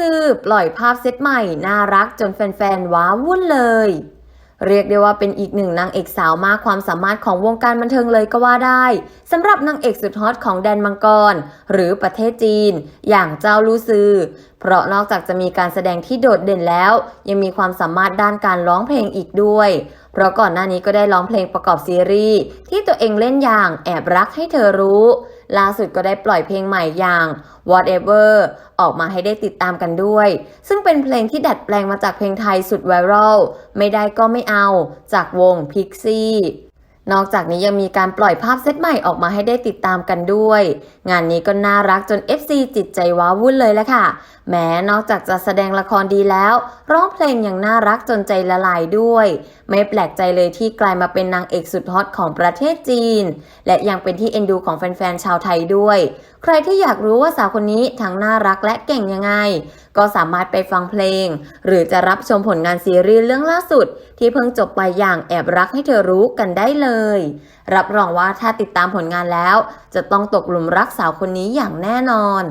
ซือปล่อยภาพเซตใหม่ น่ารักจนแฟนๆว้าวุ่นเลย เรียกได้ว่าเป็นอีกหนึ่งนางเอกสาวมากความสามารถของวงการบันเทิงเลยก็ว่าได้สำหรับนางเอกสุดฮอตของแดนมังกร หรือประเทศจีน อย่างเจ้าลูซือ เพราะนอกจากจะมีการแสดงที่โดดเด่นแล้ว ยังมีความสามารถด้านการร้องเพลงอีกด้วย เพราะก่อนหน้านี้ก็ได้ร้องเพลงประกอบซีรีส์ที่ตัวเองเล่นอย่างแอบรักให้เธอรู้ ล่าสุดก็ได้ปล่อยเพลงใหม่อย่าง Whatever ออกมาให้ได้ติดตามกันด้วย ซึ่งเป็นเพลงที่ดัดแปลงมาจากเพลงไทยสุดไวรัล ไม่ได้ก็ไม่เอา จากวง Pixie นอกจากนี้ยังมีการปล่อยภาพเซตใหม่ออกมาให้ได้ติดตามกันด้วย งานนี้ก็น่ารักจน FC จิตใจว้าวุ่นเลยละค่ะ แม้นอกจากจะแสดงละครดีแล้ว ร้องเพลงยังน่ารักจนใจละลายด้วย ไม่แปลกใจเลยที่กลายมาเป็นนางเอกสุดฮอตของประเทศจีน และยังเป็นที่เอ็นดูของแฟนๆชาวไทยด้วย ใครที่อยากรู้ว่าสาวคนนี้ทั้งน่ารักและเก่งยังไง ก็สามารถไปฟังเพลง หรือจะรับชมผลงานซีรีส์เรื่องล่าสุด ที่เพิ่งจบไปอย่างแอบรักให้เธอรู้กันได้เลยเลย รับรองว่าถ้าติดตามผลงานแล้ว จะต้องตกหลุมรักสาวคนนี้อย่างแน่นอน